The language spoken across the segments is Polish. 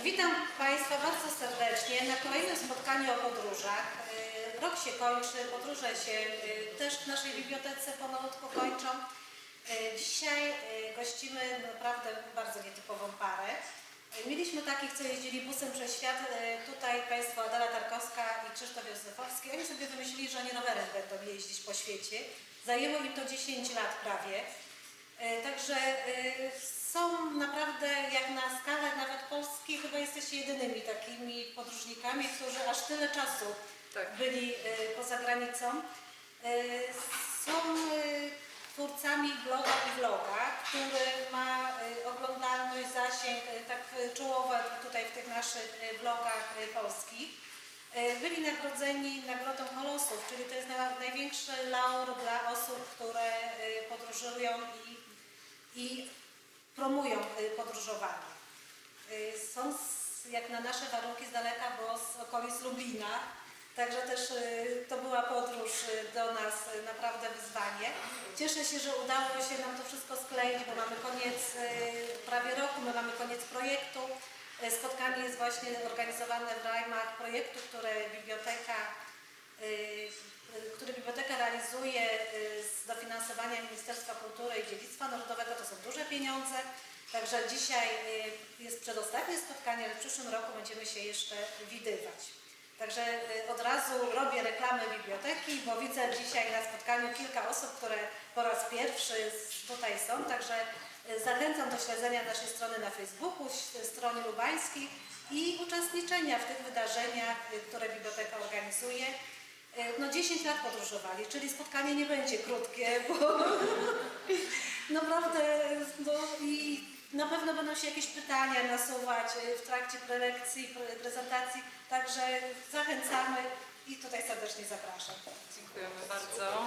Witam Państwa bardzo serdecznie na kolejnym spotkaniu o podróżach. Y, Rok się kończy, podróże się y, też w naszej bibliotece pomalutku kończą. Y, Dzisiaj gościmy naprawdę bardzo nietypową parę. Mieliśmy takich, co jeździli busem przez świat. Tutaj Państwo Adela Tarkowska i Krzysztof Józefowski. Oni sobie wymyślili, że oni rowerem będą jeździć po świecie. Zajęło im to 10 lat prawie. Także są naprawdę, jak na skalę nawet Polski, chyba jesteście jedynymi takimi podróżnikami, którzy aż tyle czasu Tak. byli e, poza granicą. E, Są e, twórcami bloga i vloga, który ma e, oglądalność, zasięg e, tak e, czołowy tutaj w tych naszych e, blogach e, polskich. E, Byli nagrodzeni Nagrodą Kolosów, czyli to jest na- największy laur dla osób, które e, podróżują i, i promują e, podróżowanie. E, Są z, jak na nasze warunki z daleka, bo z okolic Lublina, także też e, to była podróż do nas naprawdę wyzwanie. Cieszę się, że udało się nam to wszystko skleić, bo mamy koniec prawie roku, my mamy koniec projektu. Spotkanie jest właśnie organizowane w ramach projektu, które biblioteka, y, y, który biblioteka realizuje y, z dofinansowania Ministerstwa Kultury i Dziedzictwa Narodowego. To są duże pieniądze. Także dzisiaj y, jest przedostatnie spotkanie, ale w przyszłym roku będziemy się jeszcze widywać. Także y, od razu robię reklamę biblioteki, bo widzę dzisiaj na spotkaniu kilka osób, które po raz pierwszy tutaj są. Także y, zachęcam do śledzenia naszej strony na Facebooku, strony lubańskiej i uczestniczenia w tych wydarzeniach, które biblioteka organizuje. Y, No 10 lat podróżowali, czyli spotkanie nie będzie krótkie, bo naprawdę no i na pewno będą się jakieś pytania nasuwać y, w trakcie prelekcji, pre- prezentacji, także zachęcamy i tutaj serdecznie zapraszam. Dziękujemy bardzo.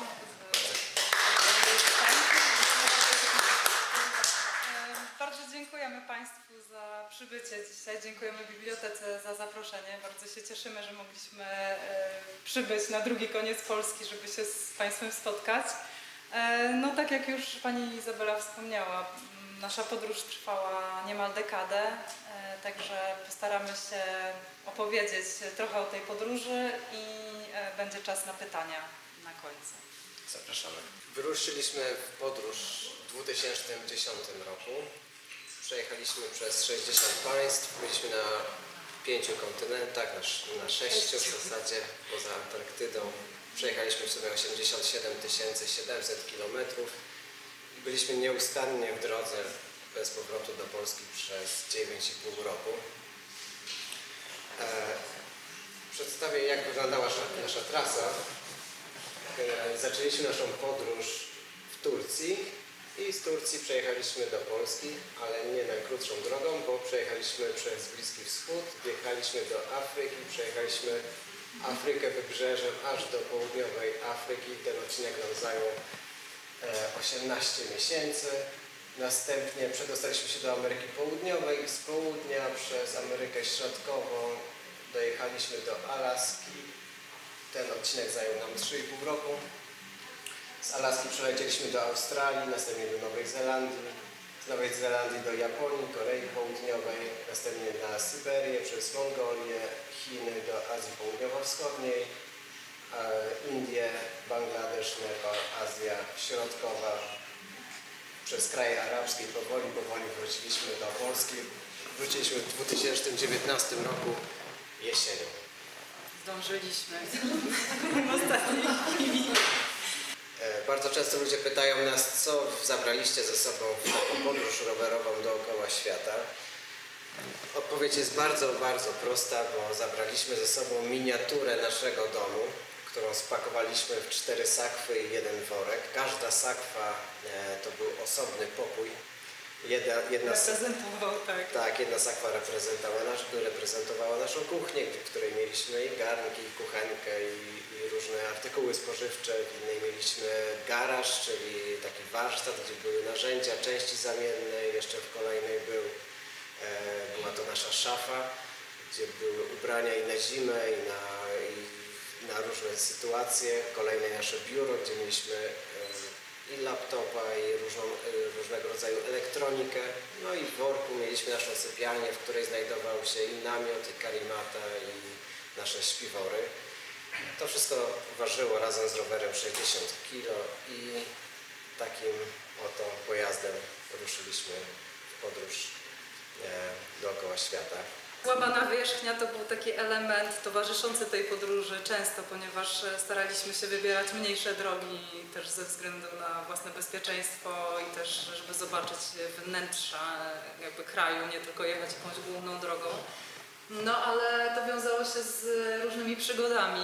Bardzo dziękujemy Państwu za przybycie dzisiaj. Dziękujemy Bibliotece za zaproszenie. Bardzo się cieszymy, że mogliśmy e, przybyć na drugi koniec Polski, żeby się z Państwem spotkać. E, No tak jak już Pani Izabela wspomniała, nasza podróż trwała niemal dekadę, e, także postaramy się opowiedzieć trochę o tej podróży i będzie czas na pytania na końcu. Zapraszamy. Wyruszyliśmy w podróż w 2010 roku. Przejechaliśmy przez 60 państw, byliśmy na pięciu kontynentach, na, na sześciu w zasadzie, poza Antarktydą. Przejechaliśmy w sumie 87 700 kilometrów byliśmy nieustannie w drodze bez powrotu do Polski przez 9,5 roku. E, przedstawię, jak wyglądała nasza, nasza trasa. Generalnie zaczęliśmy naszą podróż w Turcji i z Turcji przejechaliśmy do Polski, ale nie najkrótszą drogą, bo przejechaliśmy przez Bliski Wschód, wjechaliśmy do Afryki, przejechaliśmy Afrykę wybrzeżem aż do południowej Afryki. Ten odcinek nam zajął e, 18 miesięcy. Następnie przedostaliśmy się do Ameryki Południowej i z południa przez Amerykę Środkową dojechaliśmy do Alaski. Ten odcinek zajął nam 3,5 roku. Z Alaski przelecieliśmy do Australii, następnie do Nowej Zelandii, z Nowej Zelandii do Japonii, Korei Południowej, następnie na Syberię, przez Mongolię, Chiny do Azji Południowo-Wschodniej, Indie, Bangladesz, Nepal, Azja Środkowa, przez kraje arabskie powoli, powoli wróciliśmy do Polski. Wróciliśmy w 2019 roku jesienią. Zdążyliśmy w ostatniej chwili. E, Bardzo często ludzie pytają nas, co zabraliście ze sobą w taką podróż rowerową dookoła świata. Odpowiedź jest bardzo, bardzo prosta, bo zabraliśmy ze sobą miniaturę naszego domu, którą spakowaliśmy w cztery sakwy i jeden worek. Każda sakwa e, to był osobny pokój. Jedna, jedna, Reprezentował tak. tak, jedna sakwa reprezentowała, reprezentowała naszą kuchnię, w której mieliśmy i garnki, i kuchenkę, i, i różne artykuły spożywcze. W innej mieliśmy garaż, czyli taki warsztat, gdzie były narzędzia, części zamienne. Jeszcze w kolejnej był, e, była to nasza szafa, gdzie były ubrania i na zimę, i na, i na różne sytuacje. Kolejne nasze biuro, gdzie mieliśmy e, i laptopa, i różną, y, różnego rodzaju elektronikę. No i w worku mieliśmy naszą sypialnię, w której znajdował się i namiot, i karimata, i nasze śpiwory. To wszystko ważyło razem z rowerem 60 kg i takim oto pojazdem ruszyliśmy w podróż e, dookoła świata. Słaba nawierzchnia to był taki element towarzyszący tej podróży często, ponieważ e, staraliśmy się wybierać mniejsze drogi też ze względu na własne bezpieczeństwo i też żeby zobaczyć wnętrza e, jakby kraju, nie tylko jechać jakąś główną drogą. No ale to wiązało się z różnymi przygodami.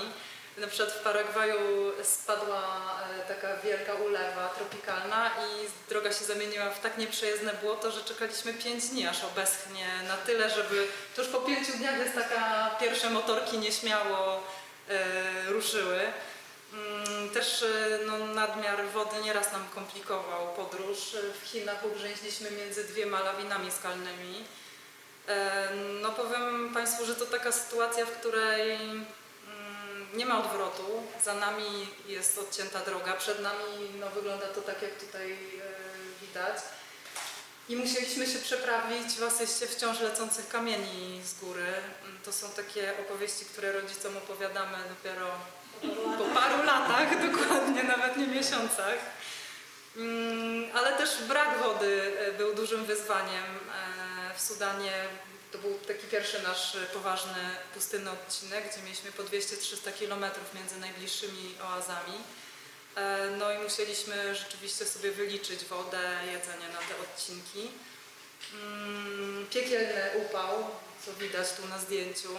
Na przykład w Paragwaju spadła e, taka wielka ulewa tropikalna i droga się zamieniła w tak nieprzejezdne błoto, że czekaliśmy 5 dni aż obeschnie na tyle, żeby to już po pięciu dniach jest taka pierwsze motorki nieśmiało e, ruszyły. Mm, Też e, no, nadmiar wody nieraz nam komplikował podróż. W Chinach ugrzęźliśmy między dwiema lawinami skalnymi. E, No powiem Państwu, że to taka sytuacja, w której nie ma odwrotu. Za nami jest odcięta droga, przed nami no, wygląda to tak, jak tutaj e, widać. I musieliśmy się przeprawić w asyście wciąż lecących kamieni z góry. Mm, To są takie opowieści, które rodzicom opowiadamy dopiero po paru latach, dokładnie, nawet nie miesiącach. Mm, Ale też brak wody e, był dużym wyzwaniem e, w Sudanie. To był taki pierwszy nasz e, poważny pustynny odcinek, gdzie mieliśmy po 200-300 kilometrów między najbliższymi oazami. E, No i musieliśmy rzeczywiście sobie wyliczyć wodę, jedzenie na te odcinki. Mm, Piekielny upał, co widać tu na zdjęciu.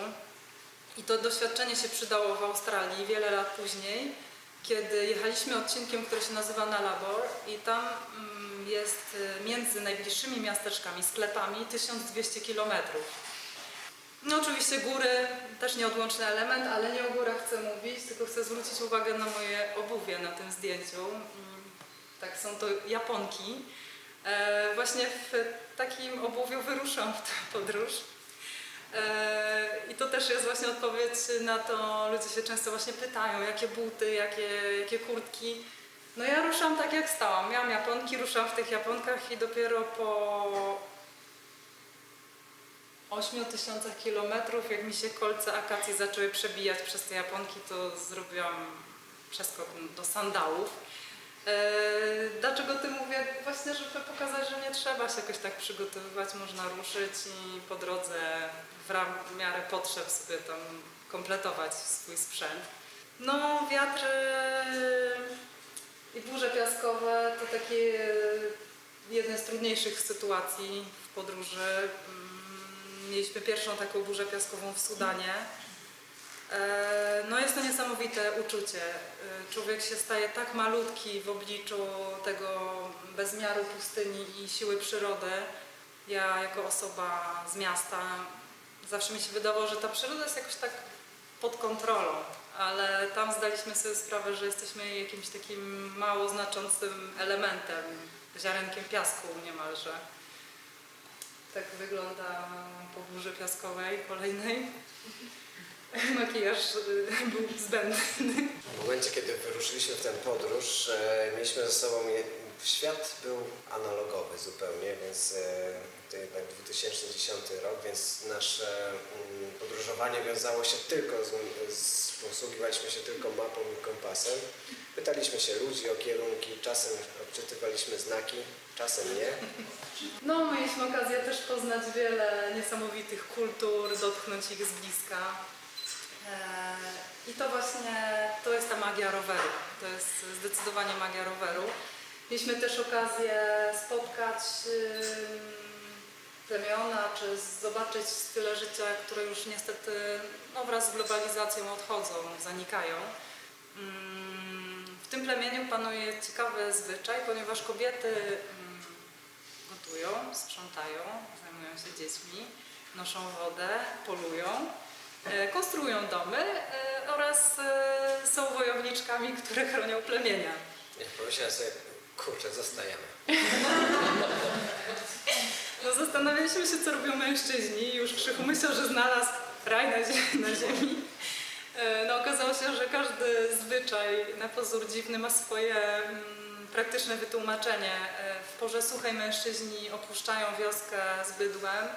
I to doświadczenie się przydało w Australii wiele lat później, kiedy jechaliśmy odcinkiem, który się nazywa Nalabor i tam mm, jest y, między najbliższymi miasteczkami, sklepami 1200 kilometrów. No oczywiście góry, też nieodłączny element, ale nie o górach chcę mówić, tylko chcę zwrócić uwagę na moje obuwie na tym zdjęciu. Mm, Tak, są to Japonki. E, Właśnie w takim obuwiu wyruszam w tę podróż. E, I to też jest właśnie odpowiedź na to, ludzie się często właśnie pytają, jakie buty, jakie, jakie kurtki. No ja ruszam tak jak stałam. Miałam japonki, ruszam w tych japonkach i dopiero po 8 tysiącach kilometrów, jak mi się kolce akacji zaczęły przebijać przez te japonki, to zrobiłam przeskok do sandałów. E, Dlaczego ty mówię? Właśnie, żeby pokazać, że nie trzeba się jakoś tak przygotowywać, można ruszyć i po drodze w miarę potrzeb sobie tam kompletować swój sprzęt. No, wiatr i burze piaskowe to takie e, jeden z trudniejszych sytuacji w podróży. Mm, Mieliśmy pierwszą taką burzę piaskową w Sudanie. E, No jest to niesamowite uczucie. E, Człowiek się staje tak malutki w obliczu tego bezmiaru pustyni i siły przyrody. Ja jako osoba z miasta zawsze mi się wydawało, że ta przyroda jest jakoś tak pod kontrolą, ale tam zdaliśmy sobie sprawę, że jesteśmy jakimś takim mało znaczącym elementem, ziarenkiem piasku niemalże. Tak wygląda po burzy piaskowej kolejnej. Makijaż był zbędny. W momencie, kiedy wyruszyliśmy w tę podróż, e, mieliśmy ze sobą, je- świat był analogowy zupełnie, więc e, to jednak 2010 rok, więc nasze mm, podróżowanie wiązało się tylko z, z posługiwaliśmy się tylko mapą i kompasem. Pytaliśmy się ludzi o kierunki, czasem odczytywaliśmy znaki, czasem nie. No, mieliśmy okazję też poznać wiele niesamowitych kultur, dotknąć ich z bliska. Eee, I to właśnie, to jest ta magia roweru. To jest zdecydowanie magia roweru. Mieliśmy też okazję spotkać plemiona, czy zobaczyć style życia, które już niestety no, wraz z globalizacją odchodzą, zanikają. W tym plemieniu panuje ciekawy zwyczaj, ponieważ kobiety gotują, sprzątają, zajmują się dziećmi, noszą wodę, polują, e, konstruują domy e, oraz e, są wojowniczkami, które chronią plemienia. Ja pomyślałem sobie, kurczę, zostajemy. No, zastanawialiśmy się, co robią mężczyźni. Już Krzychu myślał, że znalazł raj na, zie- na ziemi. E, No, okazało się, że każdy zwyczaj na pozór dziwny ma swoje mm, praktyczne wytłumaczenie. E, W porze suchej mężczyźni opuszczają wioskę z bydłem e,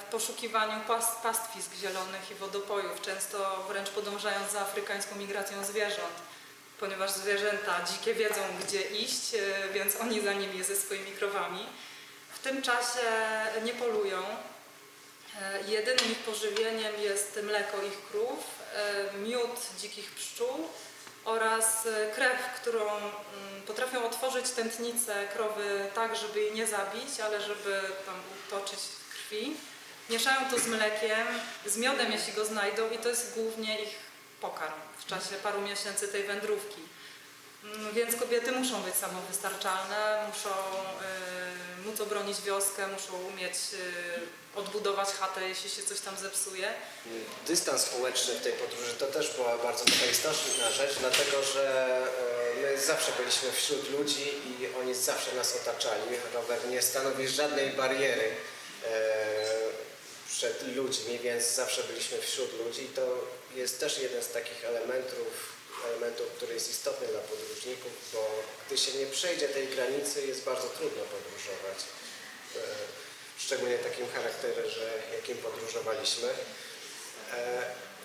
w poszukiwaniu pas, pastwisk zielonych i wodopojów, często wręcz podążając za afrykańską migracją zwierząt, ponieważ zwierzęta dzikie wiedzą, gdzie iść, e, więc oni za nimi ze swoimi krowami. W tym czasie nie polują. E, Jedynym ich pożywieniem jest mleko ich krów, e, miód dzikich pszczół oraz e, krew, którą mm, potrafią otworzyć tętnicę krowy tak, żeby jej nie zabić, ale żeby tam utoczyć krwi. Mieszają to z mlekiem, z miodem, jeśli go znajdą i to jest głównie ich pokarm w czasie paru miesięcy tej wędrówki. Mm, Więc kobiety muszą być samowystarczalne, muszą y, móc obronić wioskę, muszą umieć y, odbudować chatę, jeśli się coś tam zepsuje. Dystans społeczny w tej podróży to też była bardzo taka istotna rzecz, dlatego że e, my zawsze byliśmy wśród ludzi i oni zawsze nas otaczali. Rower nie stanowi żadnej bariery e, przed ludźmi, więc zawsze byliśmy wśród ludzi to jest też jeden z takich elementów, elementów, który jest istotny dla podróżników, bo gdy się nie przejdzie tej granicy, jest bardzo trudno podróżować. E, Szczególnie takim charakterze, jakim podróżowaliśmy. E,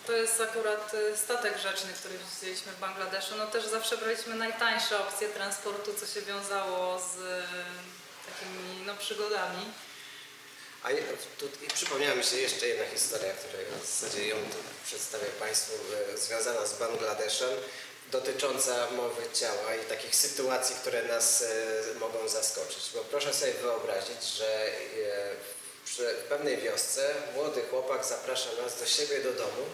To jest akurat y, statek rzeczny, który widzieliśmy w Bangladeszu. No też zawsze braliśmy najtańsze opcje transportu, co się wiązało z takimi no, przygodami. A je- tu, przypomniała mi się jeszcze jedna historia, której w zasadzie ją przedstawię Państwu, e, związana z Bangladeszem, dotycząca mowy ciała i takich sytuacji, które nas e, mogą zaskoczyć. Bo proszę sobie wyobrazić, że e, przy w pewnej wiosce młody chłopak zaprasza nas do siebie do domu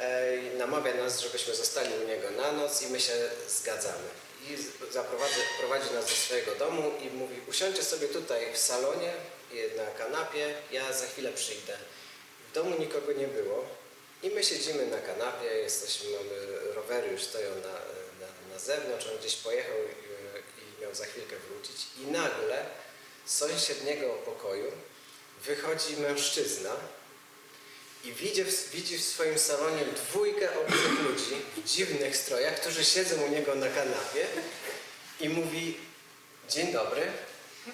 e, i namawia nas, żebyśmy zostali u niego na noc i my się zgadzamy. I zaprowadzi prowadzi nas do swojego domu i mówi, usiądźcie sobie tutaj w salonie, na kanapie, ja za chwilę przyjdę. W domu nikogo nie było i my siedzimy na kanapie, jesteśmy, mamy rowery już stoją na, na, na zewnątrz, on gdzieś pojechał i, i miał za chwilkę wrócić. I nagle z sąsiedniego pokoju wychodzi mężczyzna i widzi widzi w swoim salonie dwójkę obcych ludzi w dziwnych strojach, którzy siedzą u niego na kanapie i mówi dzień dobry,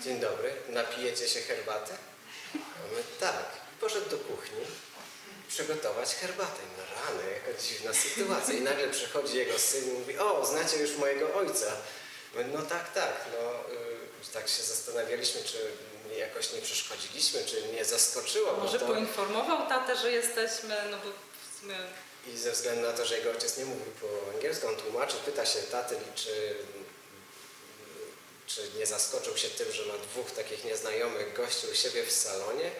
dzień dobry, napijecie się herbaty? A my tak. I poszedł do kuchni przygotować herbatę. No rany, jaka dziwna sytuacja. I nagle przychodzi jego syn i mówi, o, znacie już mojego ojca. My, no tak, tak. No, y, tak się zastanawialiśmy, czy jakoś nie przeszkodziliśmy, czy nie zaskoczyło. Może to... poinformował tatę, że jesteśmy, no bo w sumie I ze względu na to, że jego ojciec nie mówił po angielsku, on tłumaczy, pyta się taty, czy, czy nie zaskoczył się tym, że ma dwóch takich nieznajomych gości u siebie w salonie.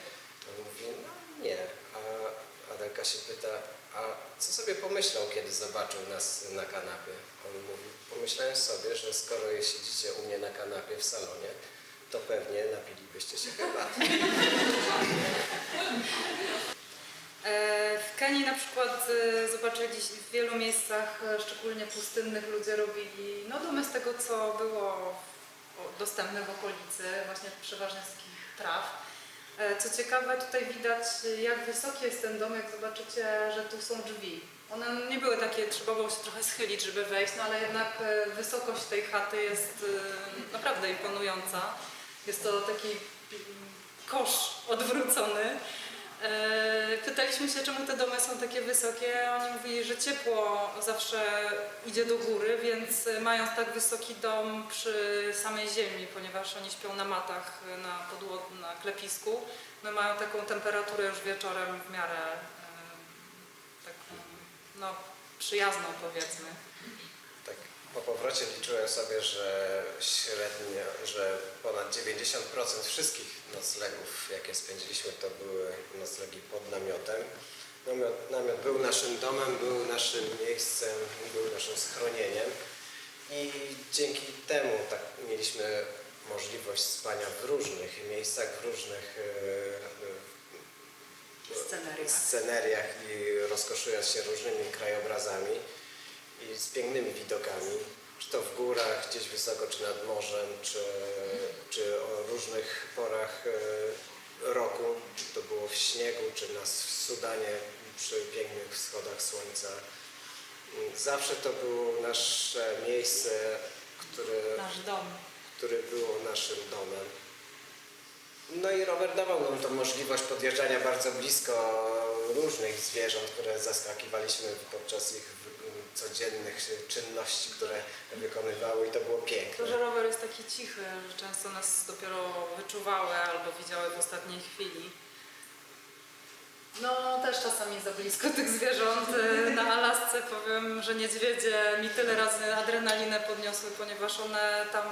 On mówi, no nie. A Adelka się pyta, a co sobie pomyślał, kiedy zobaczył nas na kanapie? On mówi, pomyślałem sobie, że skoro siedzicie u mnie na kanapie w salonie, to pewnie napilibyście się herbaty. E, W Kenii na przykład e, zobaczyliśmy w wielu miejscach, e, szczególnie pustynnych, ludzie robili no, domy z tego, co było dostępne w okolicy, właśnie przeważnie z takich traw. E, Co ciekawe, tutaj widać, jak wysoki jest ten dom, jak zobaczycie, że tu są drzwi. One nie były takie, trzeba było się trochę schylić, żeby wejść, no ale jednak e, wysokość tej chaty jest e, naprawdę imponująca. Jest to taki kosz odwrócony. E, Pytaliśmy się, czemu te domy są takie wysokie. Oni mówili, że ciepło zawsze idzie do góry, więc e, mając tak wysoki dom przy samej ziemi, ponieważ oni śpią na matach e, na podłodze, na klepisku, no mają taką temperaturę już wieczorem w miarę taką, no, przyjazną powiedzmy. Po powrocie liczyłem sobie, że średnio, że ponad 90% wszystkich noclegów, jakie spędziliśmy, to były noclegi pod namiotem. Namiot, namiot był naszym domem, był naszym miejscem, był naszym schronieniem i dzięki temu tak mieliśmy możliwość spania w różnych miejscach, w różnych e, e, Sceneriach. sceneriach i rozkoszując się różnymi krajobrazami i z pięknymi widokami, czy to w górach, gdzieś wysoko, czy nad morzem, czy, czy o różnych porach e, roku, czy to było w śniegu, czy nas w Sudanie przy pięknych wschodach słońca. Zawsze to było nasze miejsce, który, Nasz dom. który było naszym domem. No i rower dawał nam tą możliwość podjeżdżania bardzo blisko różnych zwierząt, które zaskakiwaliśmy podczas ich codziennych czynności, które wykonywały i to było To, piękne. że rower jest taki cichy, że często nas dopiero wyczuwały albo widziały w ostatniej chwili. No, też czasami za blisko tych zwierząt. E, Na Alasce powiem, że niedźwiedzie mi tyle razy adrenalinę podniosły, ponieważ one tam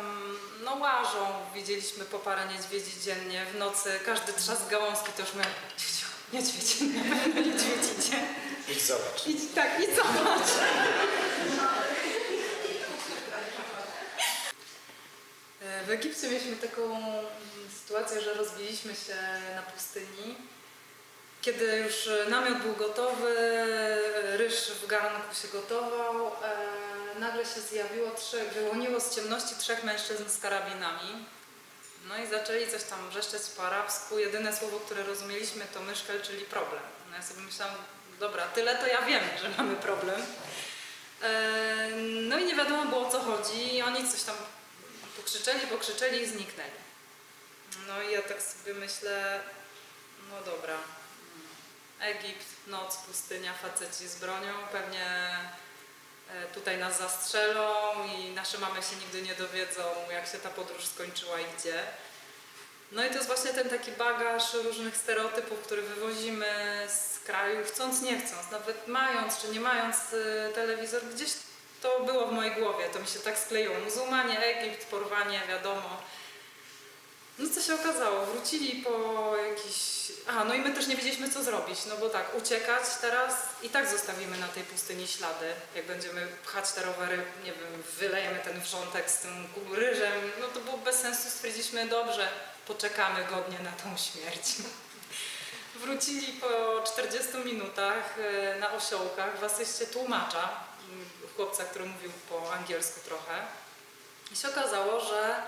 no, łażą. Widzieliśmy po parę niedźwiedzi dziennie. W nocy każdy trzask gałązki to już my... Niedźwiedź idzie. Idź zobacz. Idź tak, i zobacz. E, W Egipcie mieliśmy taką sytuację, że rozbiliśmy się na pustyni. Kiedy już e, namiot był gotowy, e, ryż w garnku się gotował, nagle się zjawiło trzech, wyłoniło z ciemności trzech mężczyzn z karabinami. No i zaczęli coś tam wrzeszczeć po arabsku. Jedyne słowo, które rozumieliśmy to myszkel, czyli problem. No ja sobie myślałam, dobra, tyle to ja wiem, że mamy problem. E, No i nie wiadomo było o co chodzi. Oni coś tam pokrzyczeli, pokrzyczeli i zniknęli. No i ja tak sobie myślę, no dobra, Egipt, noc, pustynia, faceci z bronią, pewnie e, tutaj nas zastrzelą i nasze mamy się nigdy nie dowiedzą, jak się ta podróż skończyła i gdzie. No i to jest właśnie ten taki bagaż różnych stereotypów, który wywozimy z kraju, chcąc, nie chcąc, nawet mając czy nie mając y, telewizor, gdzieś to było w mojej głowie, to mi się tak skleiło. Muzułmanie, Egipt, porwanie, wiadomo. No co się okazało, wrócili po jakiś... A, no i my też nie wiedzieliśmy co zrobić, no bo tak, uciekać teraz i tak zostawimy na tej pustyni ślady. Jak będziemy pchać te rowery, nie wiem, wylejemy ten wrzątek z tym ryżem, no to było bez sensu. Stwierdziliśmy, dobrze, poczekamy godnie na tą śmierć. Wrócili po 40 minutach e, na osiołkach w asyście tłumacza, m, chłopca, który mówił po angielsku trochę. I się okazało, że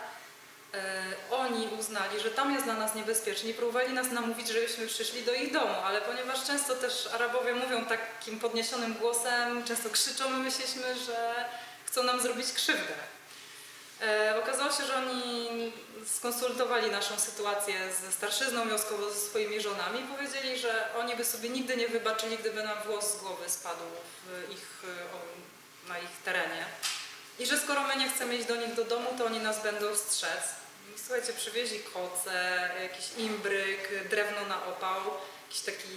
oni uznali, że tam jest dla nas niebezpiecznie próbowali nas namówić, żebyśmy przyszli do ich domu, ale ponieważ często też Arabowie mówią takim podniesionym głosem, często krzyczą, my myśleliśmy, że chcą nam zrobić krzywdę. E, okazało się, że oni skonsultowali naszą sytuację ze starszyzną wioskową, ze swoimi żonami i powiedzieli, że oni by sobie nigdy nie wybaczyli, gdyby nam włos z głowy spadł ich, e, na ich terenie. I że skoro my nie chcemy iść do nich do domu, to oni nas będą strzec. Słuchajcie, przywieźli koce, jakiś imbryk, drewno na opał, jakiś taki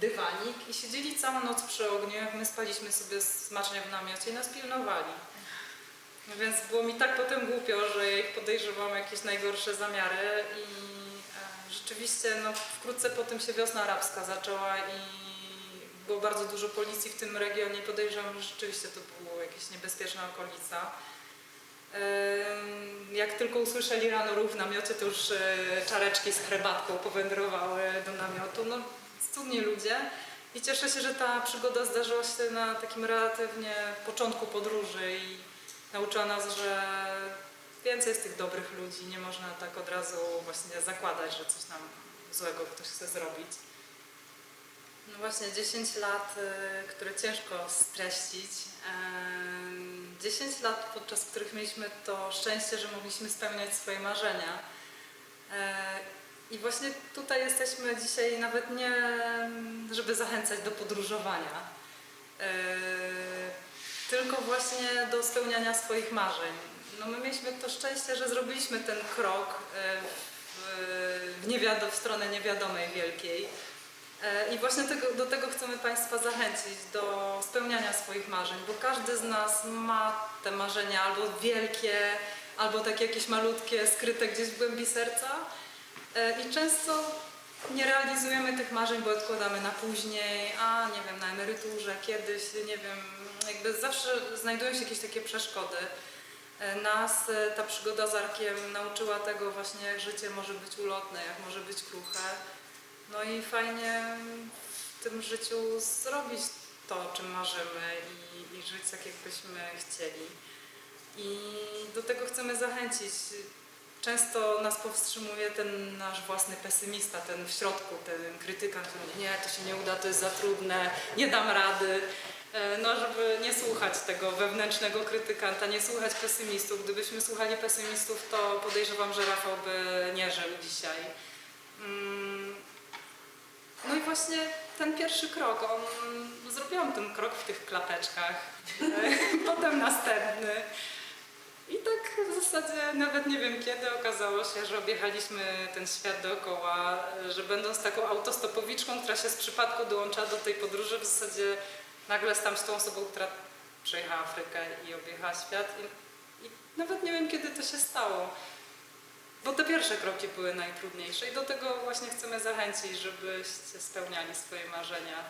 dywanik i siedzieli całą noc przy ogniu, my spaliśmy sobie smacznie w namiocie i nas pilnowali. No Więc było mi tak potem głupio, że ja ich podejrzewam jakieś najgorsze zamiary i e, rzeczywiście no, wkrótce po tym się wiosna arabska zaczęła i było bardzo dużo policji w tym regionie. Podejrzewam, że rzeczywiście to było jakieś niebezpieczna okolica. Jak tylko usłyszeli rano ruch w namiocie, to już e, czareczki z herbatką powędrowały do namiotu. No, cudni ludzie. I cieszę się, że ta przygoda zdarzyła się na takim relatywnie początku podróży i nauczyła nas, że więcej jest tych dobrych ludzi. Nie można tak od razu właśnie zakładać, że coś nam złego ktoś chce zrobić. No właśnie 10 lat, y, które ciężko streścić. Em, 10 lat, podczas których mieliśmy to szczęście, że mogliśmy spełniać swoje marzenia. E, I właśnie tutaj jesteśmy dzisiaj nawet nie, żeby zachęcać do podróżowania, e, tylko właśnie do spełniania swoich marzeń. No my mieliśmy to szczęście, że zrobiliśmy ten krok e, w, w, w stronę niewiadomej wielkiej. E, I właśnie tego, do tego chcemy Państwa zachęcić, do spełniania swoich marzeń, bo każdy z nas ma te marzenia albo wielkie, albo takie jakieś malutkie, skryte gdzieś w głębi serca. E, I często nie realizujemy tych marzeń, bo odkładamy na później, a nie wiem, na emeryturze, kiedyś, nie wiem, jakby zawsze znajdują się jakieś takie przeszkody. E, Nas ta przygoda z Arkiem nauczyła tego właśnie, jak życie może być ulotne, jak może być kruche. No i fajnie w tym życiu zrobić to, o czym marzymy i, i żyć tak, jakbyśmy chcieli. I do tego chcemy zachęcić. Często nas powstrzymuje ten nasz własny pesymista, ten w środku, ten krytykant, który mówi, nie, to się nie uda, to jest za trudne, nie dam rady. E, No, żeby nie słuchać tego wewnętrznego krytykanta, nie słuchać pesymistów. Gdybyśmy słuchali pesymistów, to podejrzewam, że Rafał by nie żył dzisiaj. No i właśnie ten pierwszy krok, on, zrobiłam ten krok w tych klapeczkach, potem następny. I tak w zasadzie nawet nie wiem kiedy okazało się, że objechaliśmy ten świat dookoła, że będąc taką autostopowiczką, która się z przypadku dołącza do tej podróży, w zasadzie nagle stałam się tą osobą, która przejechała Afrykę i objechała świat. I, I nawet nie wiem kiedy to się stało. Bo te pierwsze kroki były najtrudniejsze i do tego właśnie chcemy zachęcić, żebyście spełniali swoje marzenia,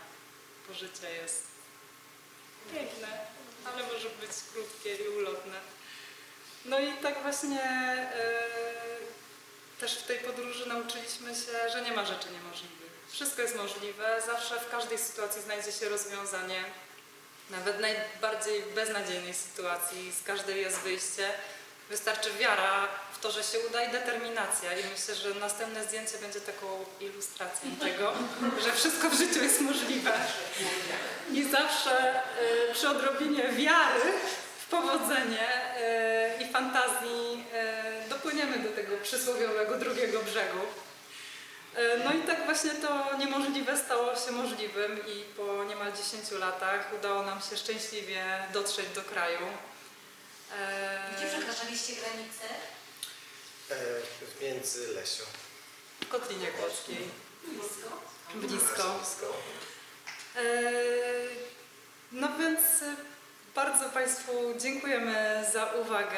bo życie jest piękne, ale może być krótkie i ulotne. No i tak właśnie e, też w tej podróży nauczyliśmy się, że nie ma rzeczy niemożliwych. Wszystko jest możliwe, zawsze w każdej sytuacji znajdzie się rozwiązanie. Nawet najbardziej beznadziejnej sytuacji, z każdej jest wyjście. Wystarczy wiara w to, że się uda i determinacja. I myślę, że następne zdjęcie będzie taką ilustracją tego, że wszystko w życiu jest możliwe. I zawsze y, przy odrobinie wiary w powodzenie y, i fantazji y, dopłyniemy do tego przysłowiowego drugiego brzegu. Y, No i tak właśnie to niemożliwe stało się możliwym i po niemal 10 latach udało nam się szczęśliwie dotrzeć do kraju. E, Gdzie przekraczaliście granicę? E, Między Lesią. W Kotlinie Kłodzkiej. Blisko. Blisko. Blisko. E, No więc e, bardzo Państwu dziękujemy za uwagę.